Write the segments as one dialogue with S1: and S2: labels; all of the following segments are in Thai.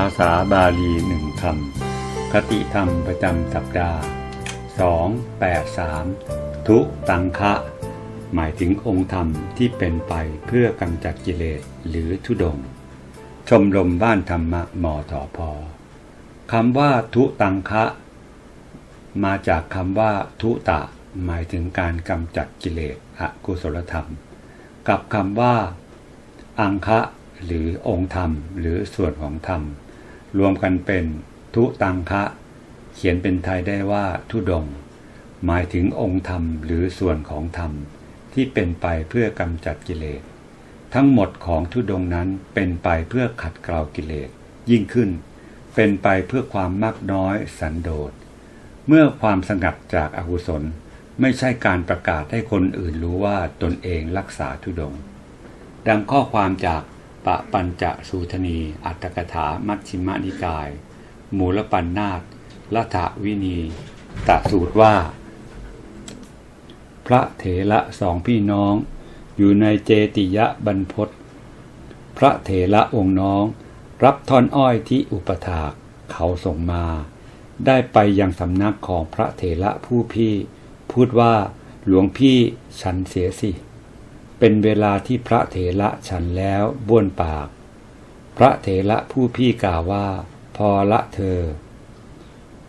S1: าษาบาลีหนึ่งคำคติธรรมประจำสัปดาห์ 283 ทุตังคะ หมายถึงองค์ธรรมที่เป็นไปเพื่อกำจัดกิเลสหรือทุดง ชมรมบ้านธรรมะมอถอพอคำว่าทุตังคะ มาจากคำว่าทุตะ หมายถึงการกำจัดกิเลสอกุศลธรรม กับคำว่า อังคะหรือองค์ธรรมหรือส่วนของธรรม รวมกันเป็นทุตังคะ เขียนเป็นไทยได้ว่าทุดง หมายถึงองค์ธรรมหรือส่วนของธรรมที่เป็นไปเพื่อกำจัดกิเลส ทั้งหมดของทุดงนั้นเป็นไปเพื่อขัดเกลากิเลส ยิ่งขึ้น เป็นไปเพื่อความมากน้อยสันโดษ เมื่อความสงัดจากอากุศลไม่ใช่การประกาศให้คนอื่นรู้ว่าตนเองรักษาทุดง ดังข้อความจาก ปะปัญจสูทนี อัตถกถา มัชชิมนิกาย มูลปัญนาตลัทธวินีตะสูตรว่า พระเถระสองพี่น้อง อยู่ในเจติยะบรรพศพระเถระองค์น้อง รับท่อนอ้อยที่อุปถากเขาส่งมา ได้ไปยังสำนักของพระเถระผู้พี่ พูดว่าหลวงพี่ฉันเสียสิ เป็นเวลาที่พระเถระฉันแล้วบ้วนปาก พระเถระผู้พี่กล่าวว่า พอละเธอ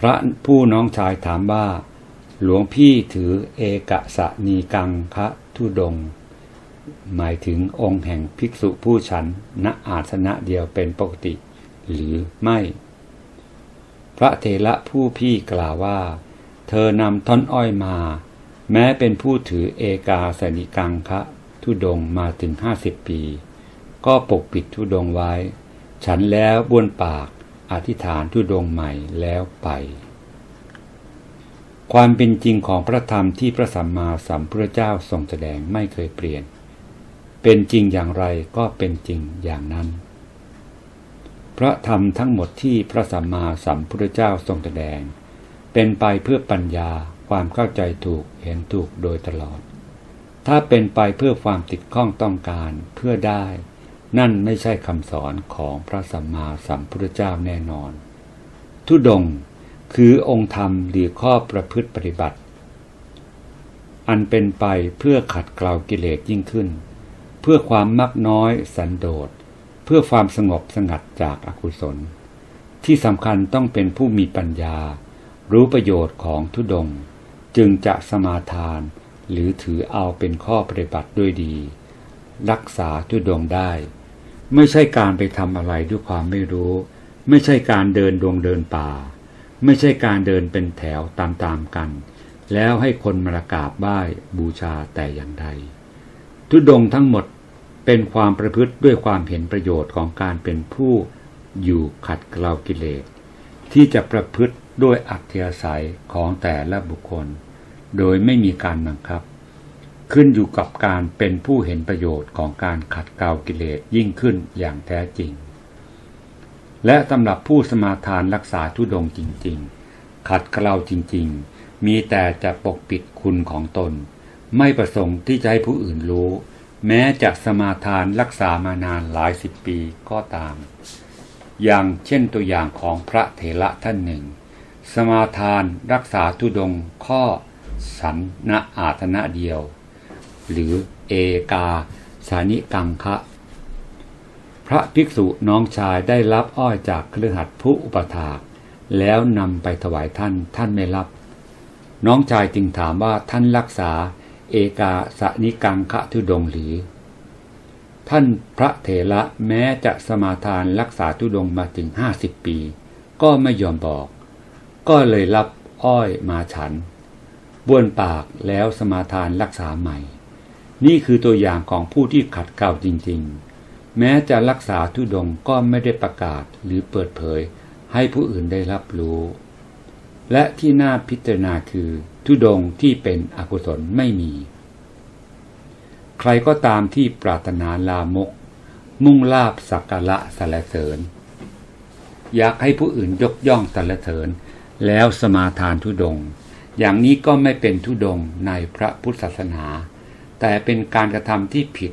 S1: พระผู้น้องชายถามว่า หลวงพี่ถือเอกสะนีกังคะทุดง หมายถึงองค์แห่งภิกษุผู้ฉันณอาสนะเดียวเป็นปกติ หรือไม่ พระเถระผู้พี่กล่าวว่า เธอนำท่อนอ้อยมา แม้เป็นผู้ถือเอกาสนิกังคะ ทุดงมาถึงห้าสิบปี ก็ปกปิดทุดงไว้ ฉันแล้วบ้วนปากอธิษฐานทุดงใหม่แล้วไป ความเป็นจริงของพระธรรมที่พระสัมมาสัมพุทธเจ้าทรงแสดงไม่เคยเปลี่ยน เป็นจริงอย่างไรก็เป็นจริงอย่างนั้น พระธรรมทั้งหมดที่พระสัมมาสัมพุทธเจ้าทรงแสดง เป็นไปเพื่อปัญญาความเข้าใจถูกเห็นถูกโดยตลอด ถ้าเป็นไปเพื่อความติดข้องต้องการเพื่อได้ นั่นไม่ใช่คำสอนของพระสัมมาสัมพุทธเจ้าแน่นอน ทุดงคือองค์ธรรมหรือข้อประพฤติปฏิบัติ อันเป็นไปเพื่อขัดเกลากิเลสยิ่งขึ้น เพื่อความมักน้อยสันโดษ เพื่อความสงบสงัดจากอากุศล ที่สำคัญต้องเป็นผู้มีปัญญา รู้ประโยชน์ของทุดง จึงจะสมาทาน หรือถือเอาเป็นข้อปฏิบัติด้วยดี รักษาทุดงได้ ไม่ใช่การไปทำอะไรด้วยความไม่รู้ ไม่ใช่การเดินดวงเดินป่า ไม่ใช่การเดินเป็นแถวตามๆกัน แล้วให้คนมากราบไหว้บูชาแต่อย่างใดทุดงทั้งหมดเป็นความประพฤติด้วยความเห็นประโยชน์ของการเป็นผู้อยู่ขัดเกลากิเลส ที่จะประพฤติด้วยอัธยาศัยของแต่ละบุคคล โดยไม่มีการบังคับ ขึ้นอยู่กับการเป็นผู้เห็นประโยชน์ของการขัดเกลากิเลสยิ่งขึ้นอย่างแท้จริง และสำหรับผู้สมาทานรักษาทุดงจริง ๆ ขัดเกลาจริง ๆ มีแต่จะปกปิดคุณของตน ไม่ประสงค์ที่จะให้ผู้อื่นรู้ แม้จะสมาทานรักษามานานหลายสิบปีก็ตาม อย่างเช่นตัวอย่างของพระเถระท่านหนึ่งสมาทานรักษาทุดงข้อ สันนะอาธนะเดียว หรือเอกาสานิกังคะ พระภิกษุน้องชายได้รับอ้อยจากเครือขัดผู้อุปถากแล้วนำไปถวายท่านท่านไม่รับ น้องชายจึงถามว่าท่านรักษา เอกาสนิกังคะทุดงหรือ ท่านพระเถระแม้จะสมาทานรักษาทุดงมาถึงห้าสิบปี ก็ไม่ยอมบอก ก็เลยรับอ้อยมาฉัน บ้วนปากแล้วสมาทานรักษาใหม่ นี่คือตัวอย่างของผู้ที่ขัดเกลาจริง ๆ แม้จะรักษาทุดงก็ไม่ได้ประกาศหรือเปิดเผยให้ผู้อื่นได้รับรู้ และที่น่าพิจารณาคือทุดงที่เป็นอกุศลไม่มี ใครก็ตามที่ปรารถนาลามก มุ่งลาบสักการะสรรเสริญ อยากให้ผู้อื่นยกย่องสรรเสริญ แล้วสมาทานทุดง อย่างนี้ก็ไม่เป็นทุดงในพระพุทธศาสนา แต่เป็นการกระทำที่ผิด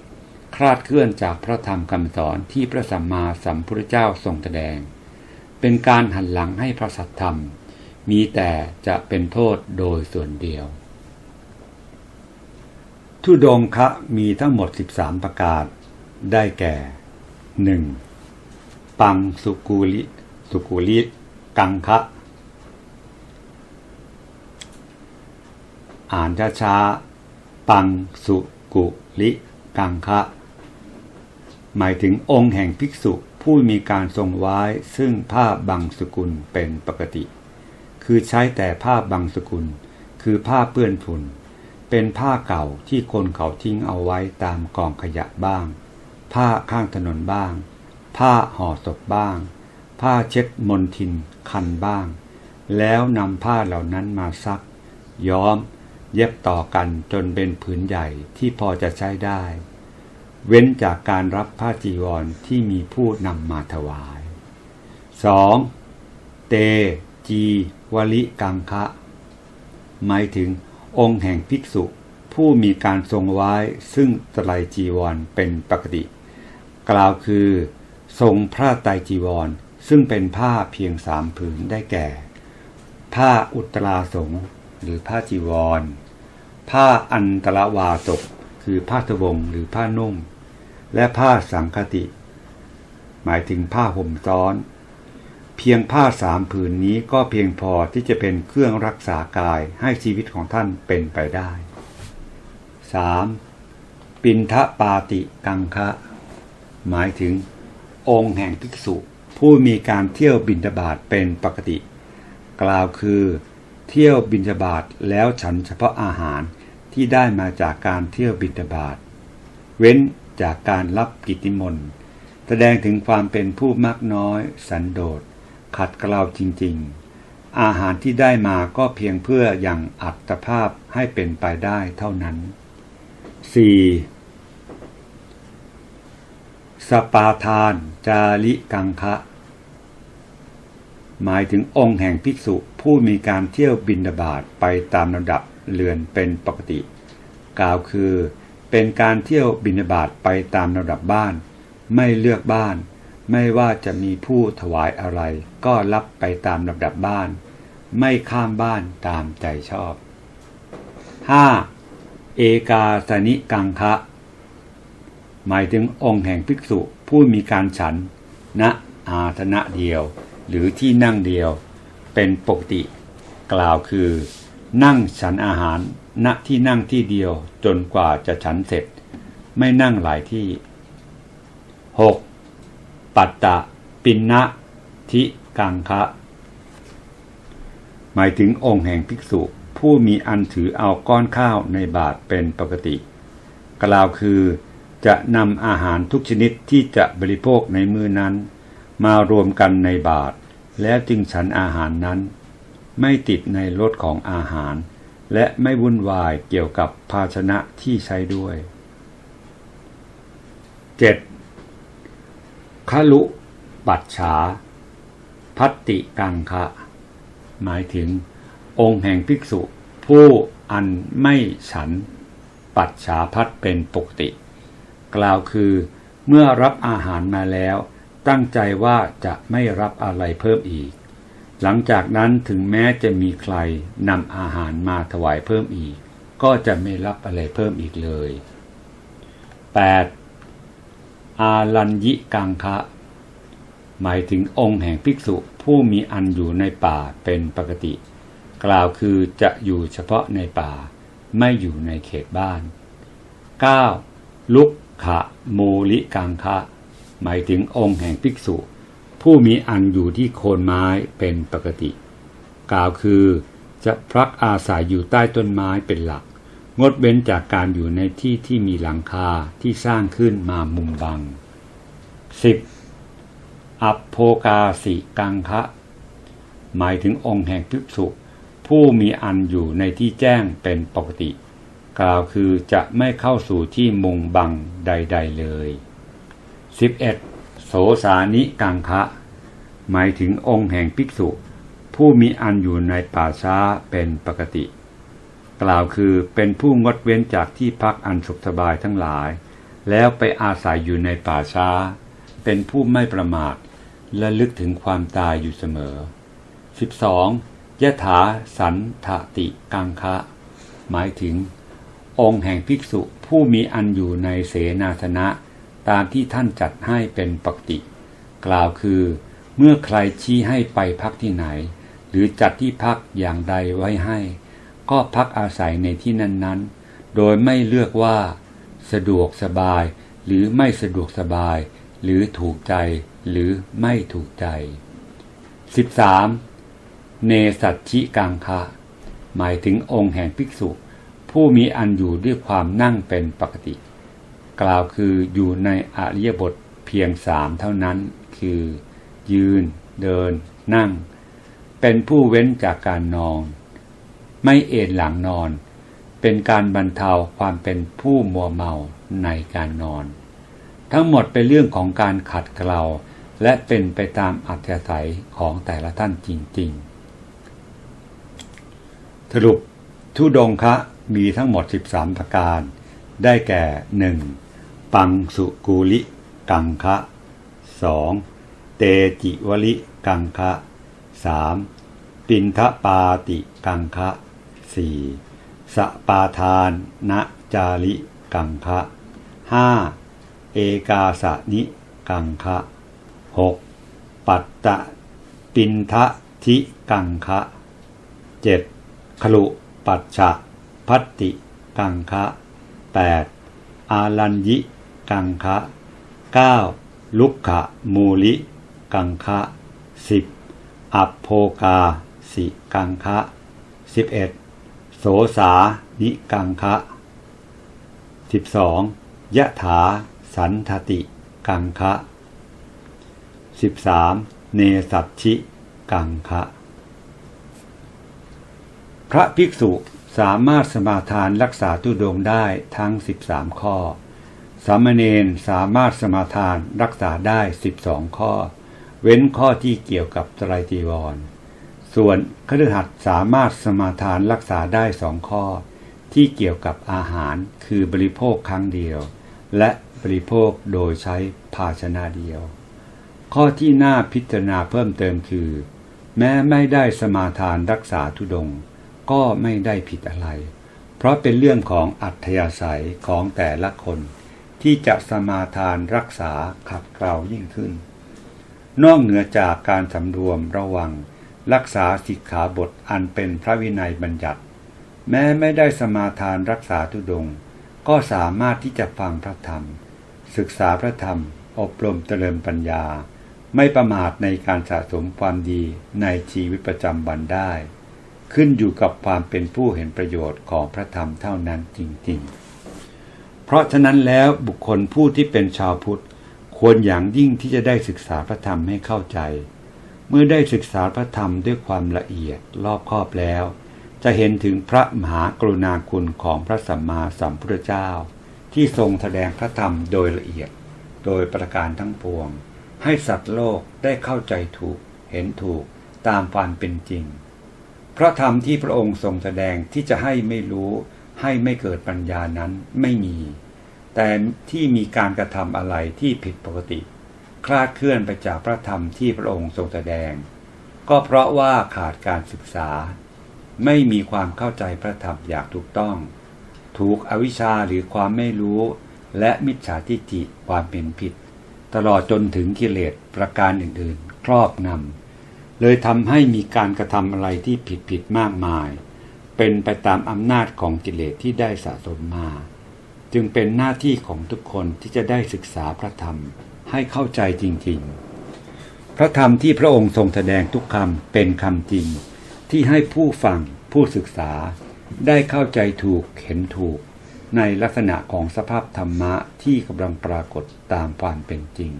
S1: คลาดเคลื่อนจากพระธรรมคำสอนที่พระสัมมาสัมพุทธเจ้าทรงแสดง เป็นการหันหลังให้พระสัทธรรม มีแต่จะเป็นโทษโดยส่วนเดียว ทุดงคะมีทั้งหมด 13 ประการ ได้แก่ 1. ปังสุกูลิ สุกูลิ กังคะ อ่านช้าๆปังสุกุลิกังคะ หมายถึงองค์แห่งภิกษุผู้มีการทรงไว้ซึ่งผ้าบังสกุลเป็นปกติ คือใช้แต่ผ้าบังสกุล คือผ้าเปื้อนฝุ่น เป็นผ้าเก่าที่คนเขาทิ้งเอาไว้ตามกองขยะบ้าง ผ้าข้างถนนบ้าง ผ้าห่อศพบ้าง ผ้าเช็ดมลทินคันบ้าง แล้วนำผ้าเหล่านั้นมาซัก ย้อม เย็บต่อกันจนเป็นผืนใหญ่ที่พอจะใช้ได้ เว้นจากการรับผ้าจีวรที่มีผู้นำมาถวาย 2. เต จีวลิกังคะ หมายถึงองค์แห่งภิกษุผู้มีการทรงไว้ซึ่งไตรจีวรเป็นปกติ กล่าวคือ ทรงพระไตรจีวรซึ่งเป็นผ้าเพียงสามผืนได้แก่ ผ้าอุตราสงฆ์ หรือผ้าจีวร ผ้าอันตรวาสกคือผ้าทวงหรือผ้านุ่ง และผ้าสังคติ หมายถึงผ้าห่มซ้อน เพียงผ้าสามผืนนี้ก็เพียงพอที่จะเป็นเครื่องรักษากายให้ชีวิตของท่านเป็นไปได้ 3. ปินทะปาติกังคะ หมายถึง องค์แห่งภิกษุผู้มีการเที่ยวบินทบาทเป็นปกติ กล่าวคือ เที่ยวบินทบาทแล้วฉันเฉพาะอาหารที่ได้มาจากการเที่ยวบินทบาทเว้นจากการรับกิติมนต์แสดงถึงความเป็นผู้มากน้อย สันโดษ ขัดเกลาจริง ๆ อาหารที่ได้มาก็เพียงเพื่ออย่างอัตภาพให้เป็นไปได้เท่านั้น 4. สปาทาน จาริกังคะ หมายถึงองค์แห่งภิกษุผู้มีการเที่ยวบินดาบาตไปตามลำดับเรือนเป็นปกติ กล่าวคือ เป็นการเที่ยวบินดาบาตไปตามลำดับบ้าน ไม่เลือกบ้าน ไม่ว่าจะมีผู้ถวายอะไร ก็รับไปตามลำดับบ้าน ไม่ข้ามบ้านตามใจชอบ 5. เอกาสนิกังคะ หมายถึงองค์แห่งภิกษุผู้มีการฉันณอาสนะเดียว หรือที่นั่งเดียวเป็นปกติ กล่าวคือ นั่งฉันอาหารณที่นั่งที่เดียวจนกว่าจะฉันเสร็จ ไม่นั่งหลายที่ 6. ปัตตะ ปินนะทิกังคะ หมายถึงองค์แห่งภิกษุผู้มีอันถือเอาก้อนข้าวในบาทเป็นปกติ กล่าวคือจะนำอาหารทุกชนิดที่จะบริโภคในมือนั้น มารวมกันในบาทแล้วจึงฉันอาหารนั้น ไม่ติดในรสของอาหาร และไม่วุ่นวายเกี่ยวกับภาชนะที่ใช้ด้วย 7. คลุปัจฉา พัตติกังคะ หมายถึง องค์แห่งภิกษุ ผู้อันไม่ฉัน ปัจฉาพัดเป็นปกติ กล่าวคือเมื่อรับอาหารมาแล้ว ตั้งใจว่าจะไม่รับอะไรเพิ่มอีก หลังจากนั้นถึงแม้จะมีใครนำอาหารมาถวายเพิ่มอีก ก็จะไม่รับอะไรเพิ่มอีกเลย 8. อาลัญยิกังคะ หมายถึงองค์แห่งภิกษุผู้มีอันอยู่ในป่าเป็นปกติ กล่าวคือจะอยู่เฉพาะในป่า ไม่อยู่ในเขตบ้าน 9. ลุกขะโมลิกังคะ หมายถึงองค์แห่งภิกษุ ผู้มีอันอยู่ที่โคนไม้เป็นปกติ กล่าวคือจะพลักอาศัยอยู่ใต้ต้นไม้เป็นหลัก งดเว้นจากการอยู่ในที่ที่มีหลังคาที่สร้างขึ้นมามุมบัง 10. อัปโภกาสิกังคะหมายถึงองค์แห่งภิกษุ ผู้มีอันอยู่ในที่แจ้งเป็นปกติ กล่าวคือจะไม่เข้าสู่ที่มุงบังใด ๆเลย 11. โสสานิกังคะ หมายถึงองค์แห่งภิกษุ ผู้มีอันอยู่ในป่าช้าเป็นปกติ กล่าวคือเป็นผู้งดเว้นจากที่พักอันสุขสบายทั้งหลาย แล้วไปอาศัยอยู่ในป่าช้า เป็นผู้ไม่ประมาทและลึกถึงความตายอยู่เสมอ 12. ยะถาสันทติกังคะ หมายถึง องค์แห่งภิกษุผู้มีอันอยู่ในเสนาสนะ ตามที่ท่านจัดให้เป็นปกติ กล่าวคือ เมื่อใครชี้ให้ไปพักที่ไหน หรือจัดที่พักอย่างใดไว้ให้ ก็พักอาศัยในที่นั้นๆ โดยไม่เลือกว่า สะดวกสบาย หรือไม่สะดวกสบาย หรือถูกใจ หรือไม่ถูกใจ 13. เนสัตชิกังคะ หมายถึงองค์แห่งภิกษุ ผู้มีอันอยู่ด้วยความนั่งเป็นปกติ กล่าวคืออยู่ในอริยบทเพียงสามเท่านั้น คือ ยืน เดิน นั่ง เป็นผู้เว้นจากการนอน ไม่เอนหลังนอน เป็นการบรรเทาความเป็นผู้มัวเมาในการนอน ทั้งหมดเป็นเรื่องของการขัดเกลาและเป็นไปตามอัธยาศัยของแต่ละท่านจริง ๆ สรุปทุดงคะมีทั้งหมด 13 ประการ ได้แก่ 1. ปังสุกูลิกังคะ 2. เตจิวลิกังคะ 3. ปินทปาติกังคะ 4. สปาทานนะจาริกังคะ 5. เอกาสนิกังคะ 6. ปัตตะปินทะทิกังคะ 7. ขลุปัจฉะพัตติกังคะ 8. อาลัญยิ กังคะ 9. ลุกขะมูลิ กังคะ 10. อัปโภกาสิกังคะ 11. โสสานิกังคะ 12. ยะถาสันทติกังคะ 13. เนสัตชิกังคะ พระภิกษุสามารถสมาทานรักษาตุดงได้ทั้ง13ข้อ สามเณรสามารถสมาทานรักษาได้ 12 ข้อ เว้นข้อที่เกี่ยวกับไตรจีวร ส่วนคฤหัสถ์สามารถสมาทานรักษาได้สองข้อ ที่เกี่ยวกับอาหารคือบริโภคครั้งเดียว และบริโภคโดยใช้ภาชนะเดียว ข้อที่น่าพิจารณาเพิ่มเติมคือ แม้ไม่ได้สมาทานรักษาทุดง ก็ไม่ได้ผิดอะไร เพราะเป็นเรื่องของอัธยาศัยของแต่ละคน ที่จะสมาทานรักษาขัดเกลายิ่งขึ้น นอกเหนือจากการสำรวมระวัง รักษาสิกขาบทอันเป็นพระวินัยบัญญัติ แม้ไม่ได้สมาทานรักษาทุดง ก็สามารถที่จะฟังพระธรรม ศึกษาพระธรรม อบรมเจริญปัญญา ไม่ประมาทในการสะสมความดีในชีวิตประจำวันได้ ขึ้นอยู่กับความเป็นผู้เห็นประโยชน์ของพระธรรมเท่านั้นจริง ๆ เพราะฉะนั้นแล้วบุคคลผู้ที่เป็นชาวพุทธ ควรอย่างยิ่งที่จะได้ศึกษาพระธรรมให้เข้าใจ เมื่อได้ศึกษาพระธรรมด้วยความละเอียดรอบคอบแล้ว จะเห็นถึงพระมหากรุณาคุณของพระสัมมาสัมพุทธเจ้า ที่ทรงแสดงพระธรรมโดยละเอียด โดยประการทั้งปวง ให้สัตว์โลกได้เข้าใจถูก เห็นถูกตามความเป็นจริง พระธรรมที่พระองค์ทรงแสดงที่จะให้ไม่รู้ ให้ไม่เกิดปัญญานั้นไม่มี แต่ที่มีการกระทำอะไรที่ผิดปกติ คลาดเคลื่อนไปจากพระธรรมที่พระองค์ทรงแสดง ก็เพราะว่าขาดการศึกษา ไม่มีความเข้าใจพระธรรมอย่างถูกต้อง ถูกอวิชชาหรือความไม่รู้ และมิจฉาทิฏฐิความเป็นผิด ตลอดจนถึงกิเลสประการอื่นๆ ครอบงำเลยทำให้มีการกระทำอะไรที่ผิดผิดๆมากมาย เป็นไปตามอำนาจของกิเลสที่ได้สะสมมา จึงเป็นหน้าที่ของทุกคนที่จะได้ศึกษาพระธรรมให้เข้าใจจริง ๆ พระธรรมที่พระองค์ทรงแสดงทุกคำเป็นคำจริง ที่ให้ผู้ฟังผู้ศึกษา ได้เข้าใจถูกเห็นถูก ในลักษณะของสภาพธรรมะที่กำลังปรากฏตามความเป็นจริง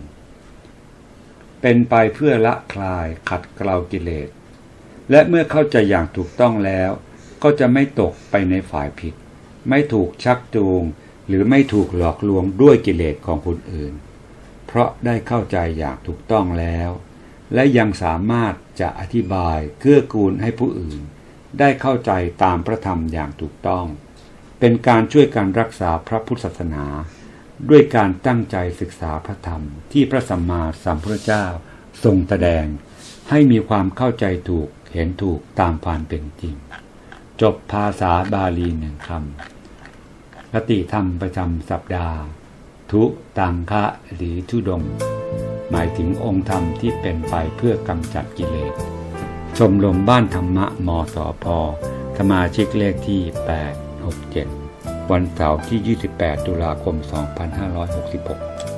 S1: เป็นไปเพื่อละคลายขัดเกลากิเลส และเมื่อเข้าใจอย่างถูกต้องแล้ว ก็จะไม่ตกไปในฝ่ายผิด ไม่ถูกชักจูง หรือไม่ถูกหลอกลวงด้วยกิเลสของคนอื่น เพราะได้เข้าใจอย่างถูกต้องแล้ว และยังสามารถจะอธิบายเกื้อกูลให้ผู้อื่น ได้เข้าใจตามพระธรรมอย่างถูกต้อง เป็นการช่วยการรักษาพระพุทธศาสนา ด้วยการตั้งใจศึกษาพระธรรมที่พระสัมมาสัมพุทธเจ้าทรงแสดงให้มีความเข้าใจถูกเห็นถูกตามความเป็นจริง จบภาษาบาลีหนึ่งคำคติธรรมประจำสัปดาห์ ทุตังคะหรือทุดง หมายถึงองค์ธรรมที่เป็นไปเพื่อกำจัดกิเลส ชมรมบ้านธรรมะมสพสมาชิกเลขที่ 867 วันเสาร์ที่ 28 ตุลาคม 2566